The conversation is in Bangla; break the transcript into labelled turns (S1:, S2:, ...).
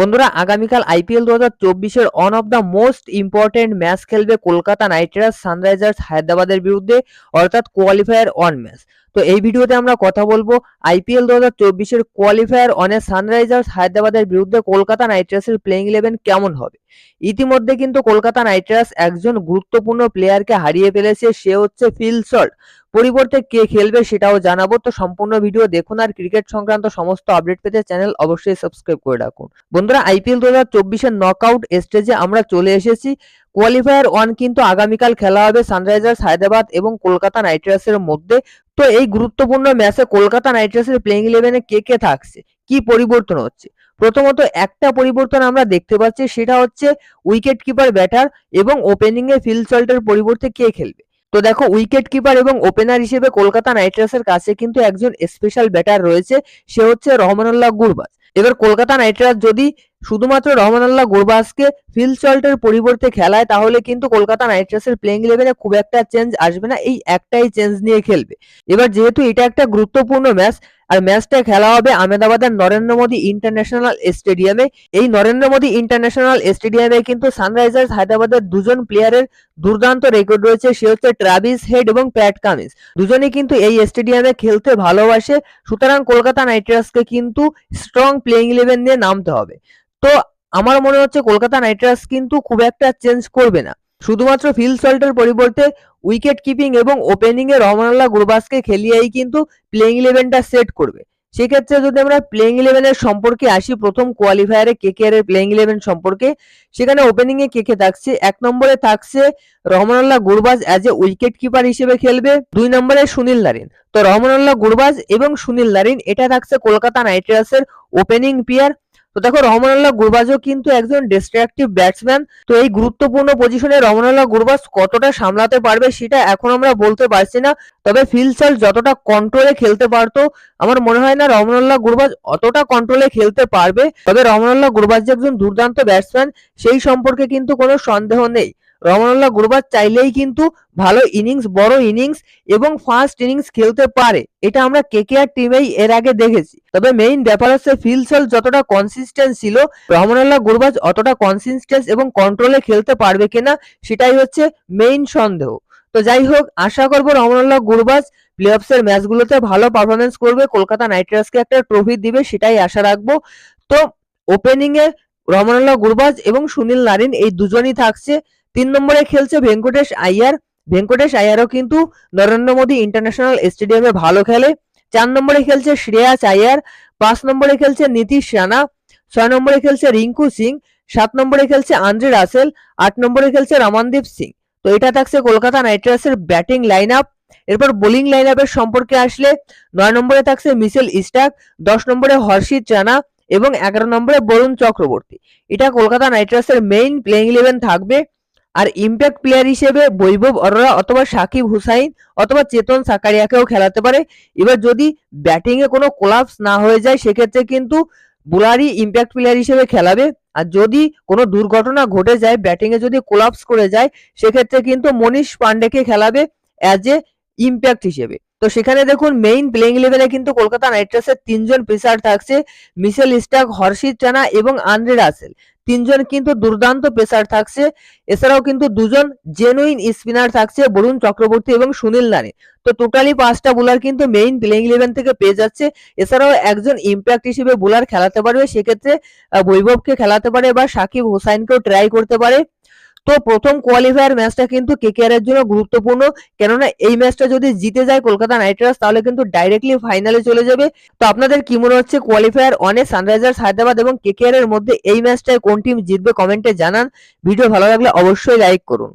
S1: বন্ধুরা, আগামীকাল আইপিএল দু হাজার চব্বিশের one of the most important match খেলবে কলকাতা নাইট রাইডার্স সানরাইজার্স হায়দ্রাবাদের বিরুদ্ধে, অর্থাৎ কোয়ালিফায়ার অন ম্যাচ তো এই ভিডিওতে আমরা কথা বলব আইপিএল দু হাজার চব্বিশের কোয়ালিফায়ার অনে সানরাইজার্স হায়দ্রাবাদের বিরুদ্ধে কলকাতা নাইট রাইডার্সের প্লেইং ইলেভেন কেমন হবে? ইতিমধ্যে কিন্তু কলকাতা নাইট রাইডার্স একজন গুরুত্বপূর্ণ প্লেয়ারকে হারিয়ে ফেলেছে, সে হচ্ছে ফিল সল্ট। পরিবর্তে কে খেলবে সেটাও জানাব। তো সম্পূর্ণ ভিডিও দেখুন আর ক্রিকেট সংক্রান্ত সমস্ত আপডেট পেতে চ্যানেল অবশ্যই সাবস্ক্রাইব করে রাখুন। বন্ধুরা আইপিএল দু হাজার চব্বিশের নকআউট স্টেজে আমরা চলে এসেছি। কোয়ালিফায়ার ওয়ান কিন্তু আগামীকাল খেলা হবে সানরাইজার্স হায়দ্রাবাদ এবং কলকাতা নাইট রাইডার্সের মধ্যে। তো এই গুরুত্বপূর্ণ ম্যাচে কলকাতা নাইট রাইডার্সের প্লেইং ইলেভেনে কে কে থাকছে? কি পরিবর্তন হচ্ছে? প্রথমত একটা পরিবর্তন আমরা দেখতে পাচ্ছি, সেটা হচ্ছে উইকেট কিপার ব্যাটার এবং ওপেনিং এ ফিল সল্টের পরিবর্তে কে খেলবে? তো দেখো উইকেট কিপার এবং ওপেনার হিসেবে কলকাতা নাইট রাইডার্সের কাছে কিন্তু একজন স্পেশাল ব্যাটার রয়েছে, সে হচ্ছে রহমানুল্লাহ গুরবাজ। এবার কলকাতা নাইট রাইডার্স যদি শুধুমাত্র রহমানুল্লাহ গুরবাজকে ফিল সল্টের পরিবর্তে খেলায়, তাহলে কিন্তু কলকাতা নাইট রাইডার্সের প্লেইং ইলেভেনে খুব একটা চেঞ্জ আসবে না, এই একটাই চেঞ্জ নিয়ে খেলবে। এবার যেহেতু এটা একটা গুরুত্বপূর্ণ ম্যাচ আর ম্যাচটা খেলা হবে আহমেদাবাদের নরেন্দ্র মোদী ইন্টারন্যাশনাল স্টেডিয়ামে এই নরেন্দ্র মোদী ইন্টারন্যাশনাল স্টেডিয়ামে কিন্তু সানরাইজার্স হায়দ্রাবাদের দুজন প্লেয়ারের দুর্দান্ত রেকর্ড রয়েছে, সে হচ্ছে ট্রাভিস হেড এবং প্যাট কামিন্স দুজনেই কিন্তু এই স্টেডিয়ামে খেলতে ভালোবাসে, সুতরাং কলকাতা নাইট রাইডার্সকে কিন্তু স্ট্রং প্লেইং ইলেভেন নিয়ে নামতে হবে। তো আমার মনে হচ্ছে কলকাতা নাইট রাইডার্স কিন্তু খুব একটা চেঞ্জ করবে না। শুধুমাত্র ফিল সল্টের পরিবর্তে উইকেট কিপিং এবং ওপেনিং এ রহমানুল্লাহ গুরবাসকে খেলিয়েই কিন্তু প্লেইং ইলেভেনটা সেট করবে। সেক্ষেত্রে যদি আমরা প্লেইং ইলেভেনের সম্পর্কে আসি, প্রথম কোয়ালিফায়ারে কেকেআর এর প্লেইং ইলেভেন সম্পর্কে, সেখানে ওপেনিং এ কে কে থাকছে। এক নম্বরে থাকছে Rahmanullah Gurbaz as a wicket keeper হিসেবে খেলবে। দুই নম্বরে সুনীল নারিন। তো রহমানুল্লাহ গুরবাজ এবং সুনীল নারিন, এটা থাকছে কলকাতা নাইট রাইডার্সের ওপেনিং পেয়ার তো দেখো রহমানুল্লাহ গুরবাজও কিন্তু একজন ডিস্ট্রাকটিভ ব্যাটসম্যান তো এই গুরুত্বপূর্ণ পজিশনে রহমানুল্লাহ গুরবাজ কতটা সামলাতে পারবে সেটা এখন আমরা বলতে পারছি না। তবে ফিলসাল যতটা কন্ট্রোলে খেলতে পারতো, আমার মনে হয় না রহমানুল্লাহ গুরবাজ অতটা কন্ট্রোলে খেলতে পারবে। তবে রহমানুল্লাহ গুরবাজ যে একজন দুর্দান্ত ব্যাটসম্যান সেই সম্পর্কে কিন্তু কোনো সন্দেহ নেই। রহমানুল্লাহ গুরবাজ চাইলেই কিন্তু ভালো ইনিংস বড় ইনিংস এবং ফার্স্ট ইনিংস খেলতে পারে। এটা আমরা কেকেআর টিমেই এর আগে দেখেছি। তবে মেইন ব্যাপার হচ্ছে ফিলসেল যতটা কনসিস্টেন্ট ছিল রহমানুল্লাহ গুরবাজ অতটা কনসিস্টেন্স এবং কন্ট্রোলে খেলতে পারবে কিনা সেটাই হচ্ছে মেইন সন্দেহ। তো যাই হোক, আশা করব রহমানুল্লাহ গুরবাজ প্লে অফসের ম্যাচগুলোতে ভালো পারফরমেন্স করবে। কলকাতা নাইট রাইডার্সকে একটা ট্রফি দিবে সেটাই আশা রাখব। তো ওপেনিং এ রহমানুল্লাহ গুরবাজ এবং সুনীল নারিন এই দুজনই থাকছে। তিন নম্বরে খেলছে ভেঙ্কটেশ আইয়ার। ভেঙ্কটেশ আইয়ারও কিন্তু নরেন্দ্র মোদী ইন্টারন্যাশনাল স্টেডিয়ামে ভালো খেলে। চার নম্বরে খেলছে শ্রেয়াস আইয়ার, পাঁচ নম্বরে খেলছে নীতিশ রানা, ছয় নম্বরে খেলছে রিঙ্কু সিং, সাত নম্বরে খেলছে আন্দ্রে রাসেল, আট নম্বরে খেলছে রমানদীপ সিং। তো এটা থাকছে কলকাতা নাইট রাইডার্সের ব্যাটিং লাইন আপ এরপর বোলিং লাইন আপের সম্পর্কে আসলে নয় নম্বরে থাকছে মিসেল ইস্টাক, দশ নম্বরে হর্ষিত রানা এবং এগারো নম্বরে বরুণ চক্রবর্তী। এটা কলকাতা নাইট রাইডার্সের মেইন প্লেইং ইলেভেন থাকবে। আর ইম্প্যাক্ট প্লেয়ার হিসেবে বৈভব অরোরা অথবা সাকিব হুসাইন অথবা চেতন সাকারিয়াকেও খেলাতে পারে। এবার যদি ব্যাটিং এ কোনো কোলাপস না হয়ে যায়, সেক্ষেত্রে কিন্তু বোলারই ইম্প্যাক্ট প্লেয়ার হিসেবে খেলাবে। আর যদি কোনো দুর্ঘটনা ঘটে যায় ব্যাটিং এ যদি কোলাপস করে যায়, সেক্ষেত্রে কিন্তু মনীষ পান্ডেকে খেলাবে অ্যাজ এ ইম্প্যাক্ট হিসেবে। তো সেখানে দেখুন মেইন প্লেইং ইলেভেনে কিন্তু কলকাতা নাইট রাইডার্সের তিনজন পেসার থাকছে, মিশেল স্টাক হর্ষিত রানা এবং আন্দ্রে রাসেল। তিনজন কিন্তু দুর্দান্ত পেসার থাকছে। এছাড়াও কিন্তু দুজন জেনুইন স্পিনার থাকছে বরুণ চক্রবর্তী এবং সুনীল নারী তো টোটালি পাঁচটা বোলার কিন্তু মেইন প্লেইং ইলেভেন থেকে পেয়ে যাচ্ছে। এছাড়াও একজন ইম্প্যাক্ট হিসেবে বোলার খেলাতে পারবে। সেক্ষেত্রে বৈভবকে খেলাতে পারে বা সাকিব হোসাইনকেও ট্রাই করতে পারে। তো প্রথম কোয়ালিফায়ার ম্যাচটা কিন্তু কেকেআর এর জন্য গুরুত্বপূর্ণ। কেননা এই ম্যাচটা যদি জিতে যায় কলকাতা নাইট রাইডার্স তাহলে কিন্তু ডাইরেক্টলি ফাইনালে চলে যাবে। তো আপনাদের কি মনে হচ্ছে কোয়ালিফায়ার অনে সানরাইজার্স হায়দ্রাবাদ এবং কেকেআর এর মধ্যে এই ম্যাচটায় কোন টিম জিতবে? কমেন্টে জানান। ভিডিও ভালো লাগলে অবশ্যই লাইক করুন।